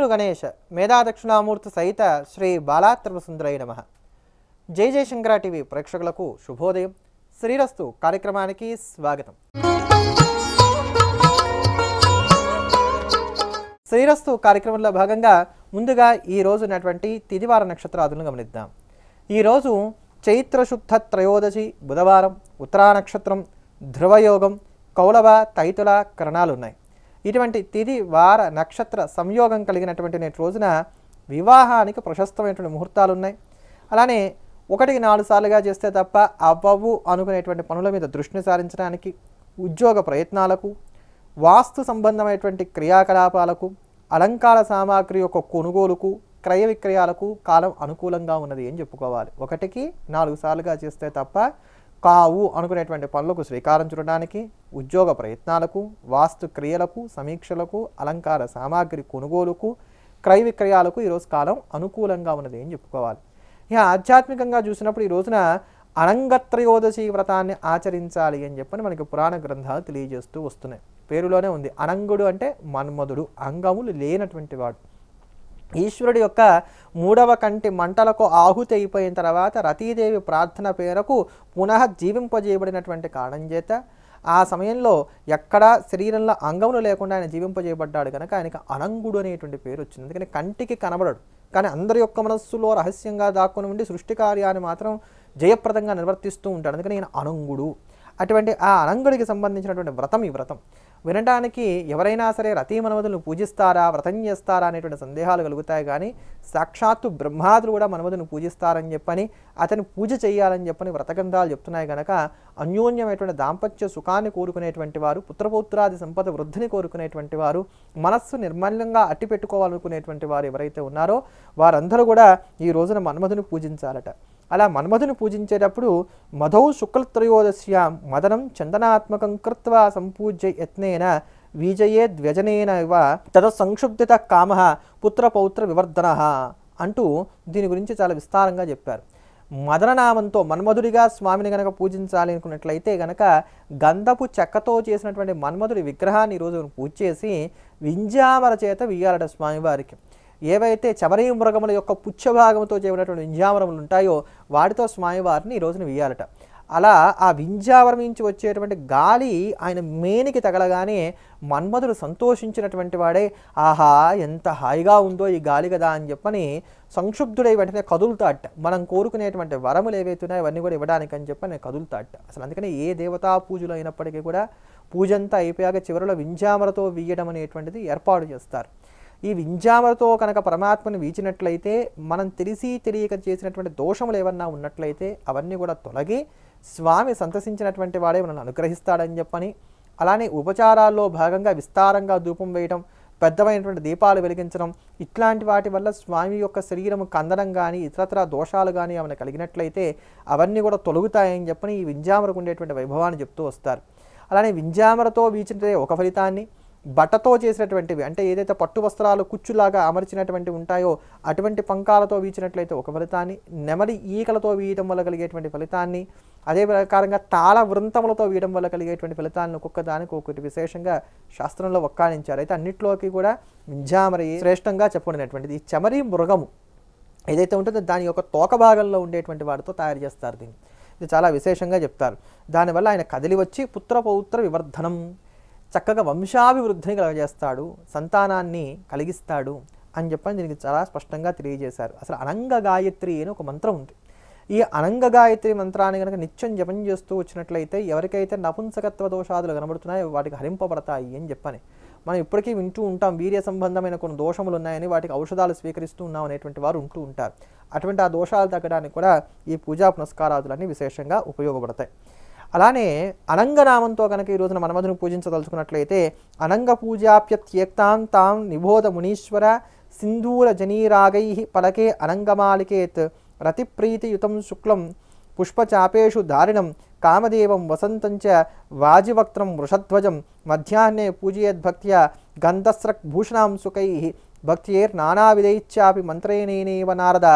గురు గణేష్ మేధాదక్షిణామూర్తి సహిత శ్రీ బాలాత్రిపుసుందరై నమ. జై జయశంకర టీవీ ప్రేక్షకులకు శుభోదయం. శ్రీరస్తు కార్యక్రమానికి స్వాగతం. శ్రీరస్తు కార్యక్రమంలో భాగంగా ముందుగా ఈ రోజు ఉన్నటువంటి తిదివార నక్షత్రాదులను గమనిద్దాం. ఈరోజు చైత్రశుద్ధ త్రయోదశి బుధవారం ఉత్తరా నక్షత్రం ధ్రువయోగం కౌలవ తైతుల కరణాలు ఉన్నాయి ఇటువంటి తిది వార నక్షత్ర సంయోగం కలిగినటువంటి నేటి రోజున వివాహానికి ప్రశస్తమైనటువంటి ముహూర్తాలు ఉన్నాయి అలానే ఒకటికి నాలుగు సార్లుగా చేస్తే తప్ప అవ్వవు అనుకునేటువంటి పనుల మీద దృష్టిని సారించడానికి ఉద్యోగ ప్రయత్నాలకు వాస్తు సంబంధమైనటువంటి క్రియాకలాపాలకు అలంకార సామాగ్రి యొక్క కొనుగోలుకు క్రయ విక్రయాలకు కాలం అనుకూలంగా ఉన్నది అని చెప్పుకోవాలి. ఒకటికి నాలుగు సార్లుగా చేస్తే తప్ప కావు అనుకునేటువంటి పనులకు శ్రీకారం చుట్టడానికి ఉద్యోగ ప్రయత్నాలకు వాస్తు క్రియలకు సమీక్షలకు అలంకార సామాగ్రి కొనుగోలుకు క్రయ విక్రయాలకు ఈరోజు కాలం అనుకూలంగా ఉన్నది అని చెప్పుకోవాలి. ఇక ఆధ్యాత్మికంగా చూసినప్పుడు ఈ రోజున అనంగత్రయోదశి వ్రతాన్ని ఆచరించాలి అని చెప్పని మనకి పురాణ గ్రంథాలు తెలియజేస్తూ వస్తున్నాయి. పేరులోనే ఉంది. అనంగుడు అంటే మన్మధుడు. అంగములు లేనటువంటి వాడు. ఈశ్వరుడి యొక్క మూడవ కంటి మంటలకు ఆహుతి అయిపోయిన తర్వాత రతీదేవి ప్రార్థన పేరకు పునః జీవింపజేయబడినటువంటి కారణం చేత ఆ సమయంలో ఎక్కడా శరీరంలో అంగములు లేకుండా ఆయన జీవింపజేయబడ్డాడు కనుక ఆయనకి అనంగుడు అనేటువంటి పేరు వచ్చింది. అందుకని కంటికి కనబడడు. కానీ అందరి యొక్క మనస్సులో రహస్యంగా దాక్కుని ఉండి సృష్టి కార్యాన్ని మాత్రం జయప్రదంగా నిర్వర్తిస్తూ ఉంటాడు. అందుకని ఈయన అనంగుడు. అటువంటి ఆ అనంగుడికి సంబంధించినటువంటి వ్రతం ఈ వ్రతం. వినడానికి ఎవరైనా సరే రతీమన్మధులను పూజిస్తారా వ్రతం చేస్తారా అనేటువంటి సందేహాలు కలుగుతాయి. కానీ సాక్షాత్తు బ్రహ్మాదులు కూడా మన్మధుని పూజిస్తారని చెప్పని అతని పూజ చేయాలని చెప్పని వ్రతగ్రంథాలు చెప్తున్నాయి కనుక అన్యోన్యమైనటువంటి దాంపత్య సుఖాన్ని కోరుకునేటువంటి వారు పుత్రపౌత్రాది సంపద వృద్ధిని కోరుకునేటువంటి వారు మనస్సు నిర్మలంగా అట్టి పెట్టుకోవాలనుకునేటువంటి వారు ఎవరైతే ఉన్నారో వారందరూ కూడా ఈ రోజున మన్మధుని పూజించాలట. అలా మన్మధుని పూజించేటప్పుడు మధౌ శుక్లత్రయోదశ్యాం మదనం చందనాత్మకం కృత్వా సంపూజ్య యత్నేన విజయే ద్వ్యజనేన ఇవ తద సంక్షుబ్ధిత కామ పుత్రపౌత్ర వివర్ధన అంటూ దీని గురించి చాలా విస్తారంగా చెప్పారు. మదననామంతో మన్మధుడిగా స్వామిని గనక పూజించాలి అనుకున్నట్లయితే గనక గంధపు చెక్కతో చేసినటువంటి మన్మధుడి విగ్రహాన్ని ఈరోజు పూజ చేసి వింజామర చేత వియ్యాలట స్వామివారికి. ఏవైతే చమరీ మృగముల యొక్క పుచ్చభాగంతో చేయబడినటువంటి వింజావరములు ఉంటాయో వాటితో స్వామివారిని ఈ రోజున వియ్యాలట. అలా ఆ వింజావరం నుంచి వచ్చేటువంటి గాలి ఆయన మేనికి తగలగానే మన్మధుడు సంతోషించినటువంటి వాడే ఆహా ఎంత హాయిగా ఉందో ఈ గాలి కదా అని చెప్పని సంక్షుబ్ధుడై వెంటనే కదులుతాట మనం కోరుకునేటువంటి వరములు ఏవైతున్నాయో అవన్నీ కూడా ఇవ్వడానికి అని చెప్పని కదులుతాట అసలు అందుకని ఏ దేవతా పూజలు అయినప్పటికీ కూడా పూజంతా అయిపోయాక చివరిలో వింజామరతో వీయడం అనేటువంటిది ఏర్పాటు చేస్తారు. ఈ వింజామరతో కనుక పరమాత్మని వీచినట్లయితే మనం తెలిసి తెలియక చేసినటువంటి దోషములు ఏమన్నా ఉన్నట్లయితే అవన్నీ కూడా తొలగి స్వామి సంతసించినటువంటి వాడే మనల్ని అనుగ్రహిస్తాడని చెప్పని అలానే ఉపచారాల్లో భాగంగా విస్తారంగా ధూపం వేయడం పెద్దమైనటువంటి దీపాలు వెలిగించడం ఇట్లాంటి వాటి వల్ల స్వామి యొక్క శరీరం కందడం కానీ ఇతరతర దోషాలు కానీ ఏమైనా కలిగినట్లయితే అవన్నీ కూడా తొలగుతాయని చెప్పని ఈ వింజామరకు ఉండేటువంటి వైభవాన్ని చెప్తూ వస్తారు. అలానే వింజామరతో వీచినదే ఒక ఫలితాన్ని బట్టతో చేసినటువంటివి అంటే ఏదైతే పట్టు వస్త్రాలు కుచ్చులాగా అమర్చినటువంటి ఉంటాయో అటువంటి పంకాలతో వీచినట్లయితే ఒక ఫలితాన్ని నెమలి ఈకలతో వీయడం వల్ల కలిగేటువంటి ఫలితాన్ని అదే ప్రకారంగా తాళ వృంతములతో వీయడం వల్ల కలిగేటువంటి ఫలితాలను ఒక్కొక్క దానికి ఒక్కొక్కటి విశేషంగా శాస్త్రంలో ఒక్కానించారు అయితే అన్నిట్లోకి కూడా మింజామరి శ్రేష్టంగా చెప్పబడినటువంటిది ఈ చమరి మృగము ఏదైతే ఉంటుందో దాని యొక్క తోక భాగంలో ఉండేటువంటి వాటితో తయారు చేస్తారు దీన్ని. ఇది చాలా విశేషంగా చెప్తారు. దానివల్ల ఆయన కదిలి వచ్చి పుత్ర పౌత్ర వివర్ధనం చక్కగా వంశాభివృద్ధిని కలగజేస్తాడు సంతానాన్ని కలిగిస్తాడు అని చెప్పని దీనికి చాలా స్పష్టంగా తెలియజేశారు. అసలు అనంగ గాయత్రి అని ఒక మంత్రం ఉంది. ఈ అనంగ గాయత్రి మంత్రాన్ని కనుక నిత్యం జపం చేస్తూ వచ్చినట్లయితే ఎవరికైతే నపుంసకత్వ దోషాదులు కనబడుతున్నాయో వాటికి హరింపబడతాయి అని చెప్పని. మనం ఇప్పటికీ వింటూ ఉంటాం వీర్య సంబంధమైన కొన్ని దోషములు ఉన్నాయని వాటికి ఔషధాలు స్వీకరిస్తూ ఉన్నాం అనేటువంటి వారు ఉంటూ ఉంటారు. అటువంటి ఆ దోషాలు తగ్గడానికి కూడా ఈ పూజా పునస్కారాదులన్నీ విశేషంగా ఉపయోగపడతాయి. అలానే అనంగనామంతో కనుక ఈ రోజున మన్మధుని పూజించదలుచుకున్నట్లయితే అనంగ పూజాప్యత్యేక్తాం తాం నిబోధ మునీశ్వర సింధూర జనీరాగై పలకే అనంగమాలికేత్ రతిప్రీతియుతం శుక్లం పుష్పచాపేషు దారిణం కామదేవం వసంతంచ వాజివక్త్రం వృషధ్వజం మధ్యాహ్నే పూజయద్భక్త్యా గంధస్రక్భూషణాం సుఖై భక్తియేర్ నానావిధైశ్చాపి మంత్రేనేనేవ నారద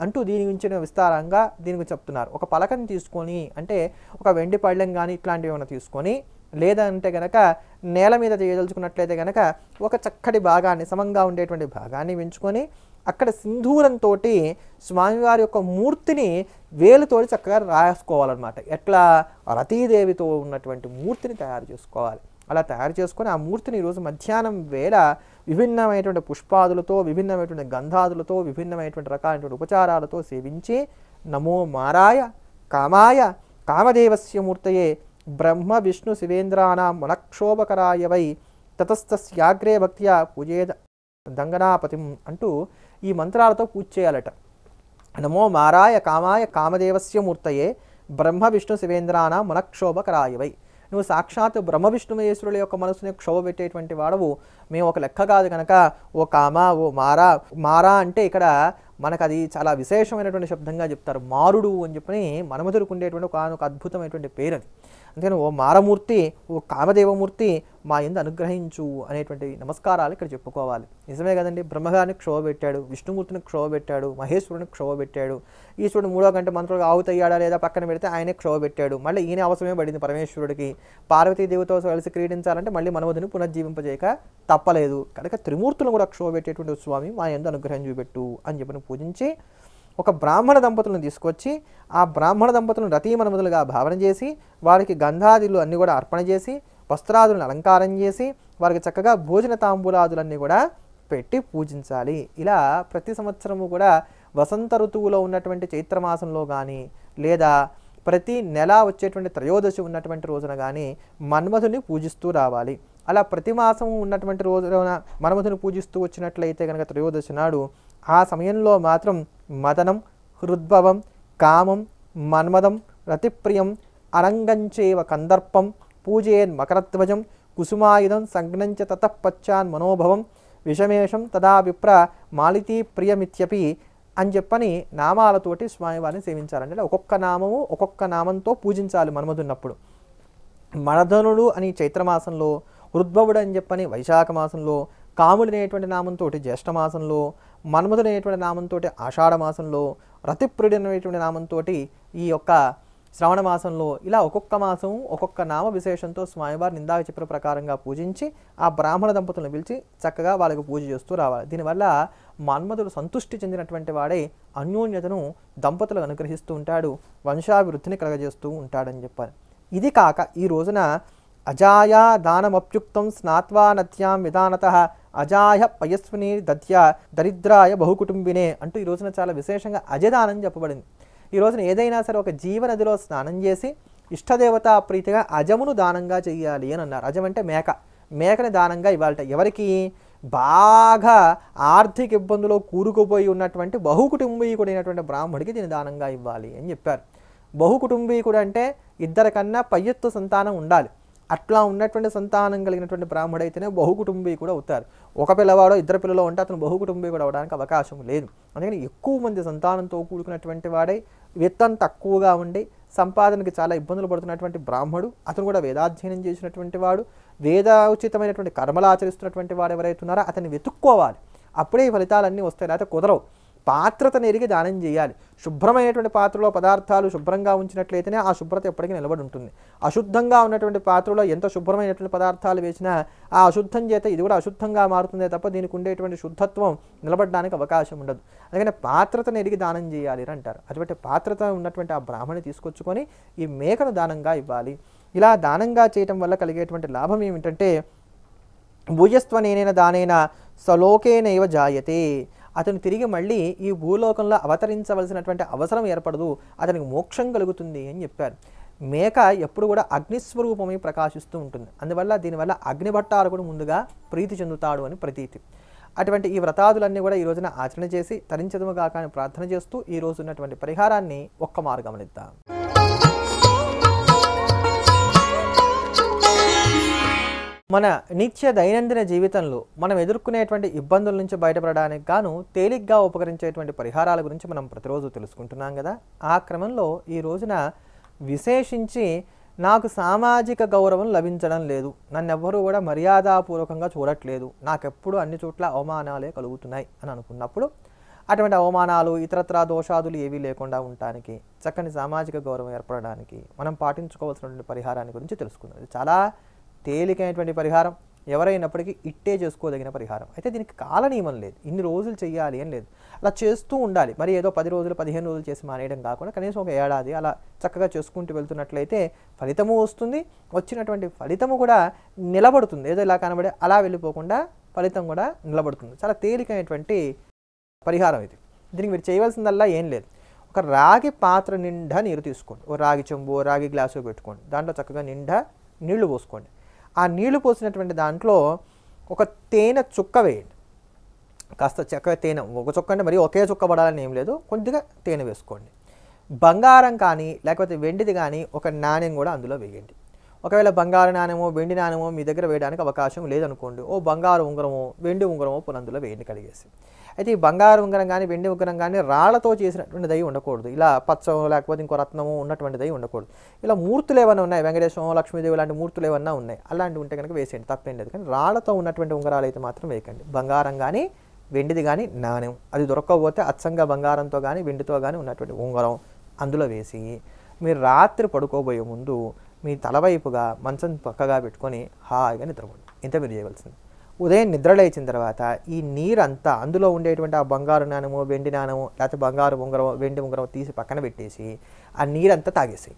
అంటూ దీని గురించి విస్తారంగా దీనికి చెప్తున్నారు. ఒక పలకని తీసుకొని అంటే ఒక వెండి పళ్ళెం కానీ ఇట్లాంటివి ఏమైనా తీసుకొని లేదంటే గనక నేల మీద చేయదలుచుకున్నట్లయితే గనక ఒక చక్కటి భాగాన్ని సమంగా ఉండేటువంటి భాగాన్ని పెంచుకొని అక్కడ సింధూరంతో స్వామివారి యొక్క మూర్తిని వేలుతోటి చక్కగా రాసుకోవాలన్నమాట. ఎట్లా? రతీదేవితో ఉన్నటువంటి మూర్తిని తయారు చేసుకోవాలి. అలా తయారు చేసుకొని ఆ మూర్తిని ఈరోజు మధ్యాహ్నం వేళ విభిన్నమైనటువంటి పుష్పాదులతో విభిన్నమైనటువంటి గంధాదులతో విభిన్నమైనటువంటి రకాలైనటువంటి ఉపచారాలతో సేవించి నమో మారాయ కామాయ కామదేవస్య మూర్తయే బ్రహ్మ విష్ణు శివేంద్రానాం మనక్షోభకరాయ వై తతస్థస్యాగ్రే భక్త్యా పూజేద దంగనాపతిం అంటూ ఈ మంత్రాలతో పూజ చేయాలట. నమో మారాయ కామాయ కామదేవస్య మూర్తయే బ్రహ్మ విష్ణు శివేంద్రాన మనక్షోభకరాయవై నువ్వు సాక్షాత్ బ్రహ్మ విష్ణుమహేశ్వరుల యొక్క మనసుని క్షోభ పెట్టేటువంటి వాడవు. మేము ఒక లెక్క కాదు కనుక ఓ కామ ఓ మారా మారా అంటే ఇక్కడ మనకు అది చాలా విశేషమైనటువంటి శబ్దంగా చెప్తారు. మారుడు అని చెప్పని మనమధులకు ఉండేటువంటి ఒక అద్భుతమైనటువంటి పేరు అది అందుకని ఓ మారమూర్తి ఓ కామదేవమూర్తి మా ఎందు అనుగ్రహించు అనేటువంటి నమస్కారాలు ఇక్కడ చెప్పుకోవాలి. నిజమే కదండి. బ్రహ్మగారిని క్షోభ పెట్టాడు విష్ణుమూర్తిని క్షోభ పెట్టాడు మహేశ్వరుని క్షోభ పెట్టాడు ఈశ్వరుడు మూడో గంట మంత్రులు ఆవుతయ్యాడా లేదా పక్కన పెడితే ఆయనే క్షోభ పెట్టాడు మళ్ళీ ఈయన అవసరమే పడింది పరమేశ్వరుడికి. పార్వతీదేవితో కలిసి క్రీడించాలంటే మళ్ళీ మనవధిని పునర్జీవింపజేయక తప్పలేదు. కనుక త్రిమూర్తులను కూడా క్షోభ పెట్టేటువంటి స్వామి మా ఎందు అనుగ్రహం చూపెట్టు అని చెప్పని పూజించి ఒక బ్రాహ్మణ దంపతులను తీసుకొచ్చి ఆ బ్రాహ్మణ దంపతులను రతీమనములుగా భావన చేసి వారికి గంధాదులు అన్నీ కూడా అర్పణ చేసి వస్త్రాదులను అలంకారం చేసి వారికి చక్కగా భోజన తాంబూలాదులన్నీ కూడా పెట్టి పూజించాలి. ఇలా ప్రతి సంవత్సరము కూడా వసంత ఋతువులో ఉన్నటువంటి చైత్రమాసంలో కానీ లేదా ప్రతి నెల వచ్చేటువంటి త్రయోదశి ఉన్నటువంటి రోజున కానీ మన్మధుని పూజిస్తూ రావాలి. అలా ప్రతి మాసం ఉన్నటువంటి రోజున మన్మధుని పూజిస్తూ వచ్చినట్లయితే కనుక త్రయోదశి నాడు ఆ సమయంలో మాత్రం మదనం హృద్భవం కామం మన్మదం రతిప్రియం అరంగంచేవ కందర్పం పూజేన్ మకరధ్వజం కుసుమాయుధం సంఘ్నంచ తతఃపశ్చాన్ మనోభవం విషమేషం తదా విప్ర మాలితీ ప్రియమిత్యపి అని చెప్పని నామాలతోటి స్వామివారిని సేవించాలంటే ఒక్కొక్క నామము ఒక్కొక్క నామంతో పూజించాలి మన్మధున్నప్పుడు. మరధనుడు అని చైత్రమాసంలో హృద్భవుడు అని చెప్పని వైశాఖ మాసంలో కాముడు అనేటువంటి నామంతో జ్యేష్ఠమాసంలో మన్మధుడైనటువంటి నామంతో ఆషాఢ మాసంలో రతిప్రుడి అనేటువంటి నామంతో ఈ యొక్క శ్రవణ మాసంలో ఇలా ఒక్కొక్క మాసం ఒక్కొక్క నామ విశేషంతో స్వామివారిని ఇందాక చెప్పిన ప్రకారంగా పూజించి ఆ బ్రాహ్మణ దంపతులను పిలిచి చక్కగా వాళ్ళకి పూజ చేస్తూ రావాలి. దీనివల్ల మన్మధుడు సంతుష్టి చెందినటువంటి వాడే అన్యోన్యతను దంపతులకు అనుగ్రహిస్తూ ఉంటాడు వంశాభివృద్ధిని కలగజేస్తూ ఉంటాడని చెప్పాలి. ఇది కాక ఈ రోజున అజాయా దానమప్యుక్తం స్నాత్వా నత్యాం విధానత అజాయ పయస్విని దత్య దరిద్రాయ బహుకుటుంబినే అంటూ ఈ రోజున చాలా విశేషంగా అజదానం చెప్పబడింది. ఈ రోజున ఏదైనా సరే ఒక జీవనదిలో స్నానం చేసి ఇష్టదేవతా ప్రీతిగా అజమును దానంగా చెయ్యాలి అని అన్నారు. అజం అంటే మేక. మేకని దానంగా ఇవ్వాలట. ఎవరికి? బాగా ఆర్థిక ఇబ్బందులో కూరుకుపోయి ఉన్నటువంటి బహుకుటుంబీకుడైనటువంటి బ్రాహ్మడికి దీన్ని దానంగా ఇవ్వాలి అని చెప్పారు. బహుకుటుంబీకుడు అంటే ఇద్దరికన్నా పై ఎత్తు సంతానం ఉండాలి. అట్లా ఉన్నటువంటి సంతానం కలిగినటువంటి బ్రాహ్మడైతేనే బహుకుటుంబీకుడు అవుతారు. ఒక పిల్లవాడో ఇద్దరు పిల్లలు ఉంటే అతను బహుకుటుంబీకుడు అవడానికి అవకాశం లేదు. అందుకని ఎక్కువ మంది సంతానంతో కూడుకున్నటువంటి వాడై విత్తం తక్కువగా ఉండి సంపాదనకి చాలా ఇబ్బందులు పడుతున్నటువంటి బ్రాహ్మడు అతను కూడా వేదాధ్యయనం చేసినటువంటి వాడు వేదోచితమైనటువంటి కర్మలు ఆచరిస్తున్నటువంటి వాడు ఎవరైతే ఉన్నారో అతన్ని వెతుక్కోవాలి. అప్పుడే ఈ ఫలితాలన్నీ వస్తాయి లేకపోతే కుదరవు. పాత్రతను ఎరిగి దానం చేయాలి. శుభ్రమైనటువంటి పాత్రలో పదార్థాలు శుభ్రంగా ఉంచినట్లయితేనే ఆ శుభ్రత ఎప్పటికీ నిలబడి ఉంటుంది. అశుద్ధంగా ఉన్నటువంటి పాత్రలో ఎంత శుభ్రమైనటువంటి పదార్థాలు వేసినా ఆ అశుద్ధం చేత ఇది కూడా అశుద్ధంగా మారుతుందే తప్ప దీనికి ఉండేటువంటి శుద్ధత్వం నిలబడడానికి అవకాశం ఉండదు. అందుకని పాత్రతను ఎరిగి దానం చేయాలి అని అంటారు. అటువంటి పాత్రత ఉన్నటువంటి ఆ బ్రాహ్మణి తీసుకొచ్చుకొని ఈ మేకను దానంగా ఇవ్వాలి. ఇలా దానంగా చేయటం వల్ల కలిగేటువంటి లాభం ఏమిటంటే భూయస్త్వనేనైన దానైన సలోకేనైవ జాయతే. అతను తిరిగి మళ్ళీ ఈ భూలోకంలో అవతరించవలసినటువంటి అవసరం ఏర్పడదు అతనికి మోక్షం కలుగుతుంది అని చెప్పారు. మేక ఎప్పుడు కూడా అగ్నిస్వరూపమై ప్రకాశిస్తూ ఉంటుంది. అందువల్ల దీనివల్ల అగ్నిభట్టాలు కూడా ముందుగా ప్రీతి చెందుతాడు అని ప్రతీతి. అటువంటి ఈ వ్రతాదులన్నీ కూడా ఈ రోజున ఆచరణ చేసి తరించదుముగా కానీ ప్రార్థన చేస్తూ ఈ రోజు ఉన్నటువంటి పరిహారాన్ని ఒక్క మారు మన నిత్య దైనందిన జీవితంలో మనం ఎదుర్కొనేటువంటి ఇబ్బందుల నుంచి బయటపడడానికి గాను తేలిగ్గా ఉపకరించేటువంటి పరిహారాల గురించి మనం ప్రతిరోజు తెలుసుకుంటున్నాం కదా. ఆ క్రమంలో ఈ రోజున విశేషించి నాకు సామాజిక గౌరవం లభించడం లేదు. నన్ను ఎవ్వరూ కూడా మర్యాదపూర్వకంగా చూడట్లేదు. నాకెప్పుడు అన్ని చోట్ల అవమానాలే కలుగుతున్నాయి అని అనుకున్నప్పుడు అటువంటి అవమానాలు ఇతరత్రా దోషాదులు ఏవీ లేకుండా ఉండటానికి చక్కని సామాజిక గౌరవం ఏర్పడడానికి మనం పాటించుకోవాల్సినటువంటి పరిహారాన్ని గురించి తెలుసుకుందాం. ఇది చాలా తేలికైనటువంటి పరిహారం ఎవరైనప్పటికీ ఇట్టే చేసుకోదగిన పరిహారం. అయితే దీనికి కాలనియమం లేదు. ఇన్ని రోజులు చేయాలి అని లేదు. అలా చేస్తూ ఉండాలి. మరి ఏదో పది రోజులు పదిహేను రోజులు చేసి మానేయడం కాకుండా కనీసం ఒక ఏడాది అలా చక్కగా చేసుకుంటూ వెళ్తున్నట్లయితే ఫలితము వస్తుంది. వచ్చినటువంటి ఫలితము కూడా నిలబడుతుంది. ఏదో ఇలా కనబడే అలా వెళ్ళిపోకుండా ఫలితం కూడా నిలబడుతుంది. చాలా తేలికైనటువంటి పరిహారం ఇది. దీనికి మీరు చేయవలసిందల్లా ఏం లేదు. ఒక రాగి పాత్ర నిండా నీరు తీసుకోండి. ఓ రాగి చెంబు ఓ రాగి గ్లాసు పెట్టుకోండి. దాంట్లో చక్కగా నిండా నీళ్ళు పోసుకోండి. ఆ నీళ్ళు పోసినటువంటి దాంట్లో ఒక తేనె చుక్క వేయండి. కాస్త చెక్క తేనె ఒక చుక్క అంటే మరి ఒకే చుక్క పడాలని ఏం లేదు కొద్దిగా తేనె వేసుకోండి. బంగారం కానీ లేకపోతే వెండిది కానీ ఒక నాణ్యం కూడా అందులో వేయండి. ఒకవేళ బంగారు నాణ్యమో వెండి నాణ్యమో మీ దగ్గర వేయడానికి అవకాశం లేదనుకోండి ఓ బంగారు ఉంగరమో వెండి ఉంగరమో పోనీ అందులో వేయండి కడిగేసి. అయితే ఈ బంగారు ఉంగరం కానీ వెండి ఉంగరం కానీ రాళ్ళతో చేసినటువంటి దయ ఉండకూడదు. ఇలా పచ్చం లేకపోతే ఇంకో రత్నము ఉన్నటువంటిది దయ ఉండకూడదు. ఇలా మూర్తులు ఏమైనా ఉన్నాయి? వెంకటేశ్వరం లక్ష్మీదేవి లాంటి మూర్తులు ఏమన్నా ఉన్నాయి? అలాంటివి ఉంటే కనుక వేసేయండి. తప్పేం లేదు. కానీ రాళ్ళతో ఉన్నటువంటి ఉంగరాలు అయితే మాత్రం వేయకండి. బంగారం కానీ వెండిది కానీ నాణ్యం. అది దొరకకపోతే అచ్చంగా బంగారంతో కానీ వెండితో కానీ ఉన్నటువంటి ఉంగరం అందులో వేసి మీరు రాత్రి పడుకోబోయే ముందు మీ తలవైపుగా మంచం పక్కగా పెట్టుకొని హాయిగా నిద్రపోండి. ఇంత మీరు చేయవలసింది. ఉదయం నిద్ర లేచిన తర్వాత ఈ నీరంతా అందులో ఉండేటువంటి ఆ బంగారు నాణము వెండి నాణము లేకపోతే బంగారు ఉంగరం వెండి ఉంగరం తీసి పక్కన పెట్టేసి ఆ నీరంతా తాగేసేయి.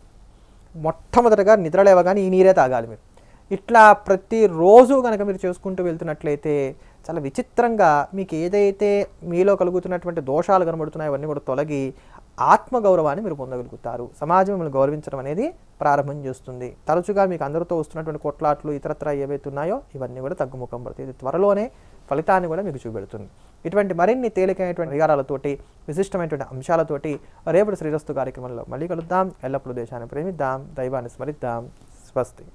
మొట్టమొదటగా నిద్ర లేవగానే ఈ నీరే తాగాలి మీరు. ఇట్లా ప్రతిరోజు కనుక మీరు చేసుకుంటూ వెళ్తున్నట్లయితే చాలా విచిత్రంగా మీకు ఏదైతే మీలో కలుగుతున్నటువంటి దోషాలు కనబడుతున్నాయో అవన్నీ కూడా తొలగి ఆత్మగౌరవాన్ని మీరు పొందగలుగుతారు. సమాజం మిమ్మల్ని గౌరవించడం అనేది ప్రారంభం చేస్తుంది. తరచుగా మీకు అందరితో వస్తున్నటువంటి కొట్లాట్లు ఇతరత్ర ఏవైతే ఉన్నాయో ఇవన్నీ కూడా తగ్గుముఖం పడుతుంది ఇది త్వరలోనే ఫలితాన్ని కూడా మీకు చూపెడుతుంది. ఇటువంటి మరిన్ని తేలికైనటువంటి పరిహారాలతోటి విశిష్టమైనటువంటి అంశాలతోటి రేపటి శ్రీరస్తు కార్యక్రమంలో మళ్ళీ కలుద్దాం. ఎల్లప్పుడూ దేశాన్ని ప్రేమిద్దాం. దైవాన్ని స్మరిద్దాం. స్వస్తి.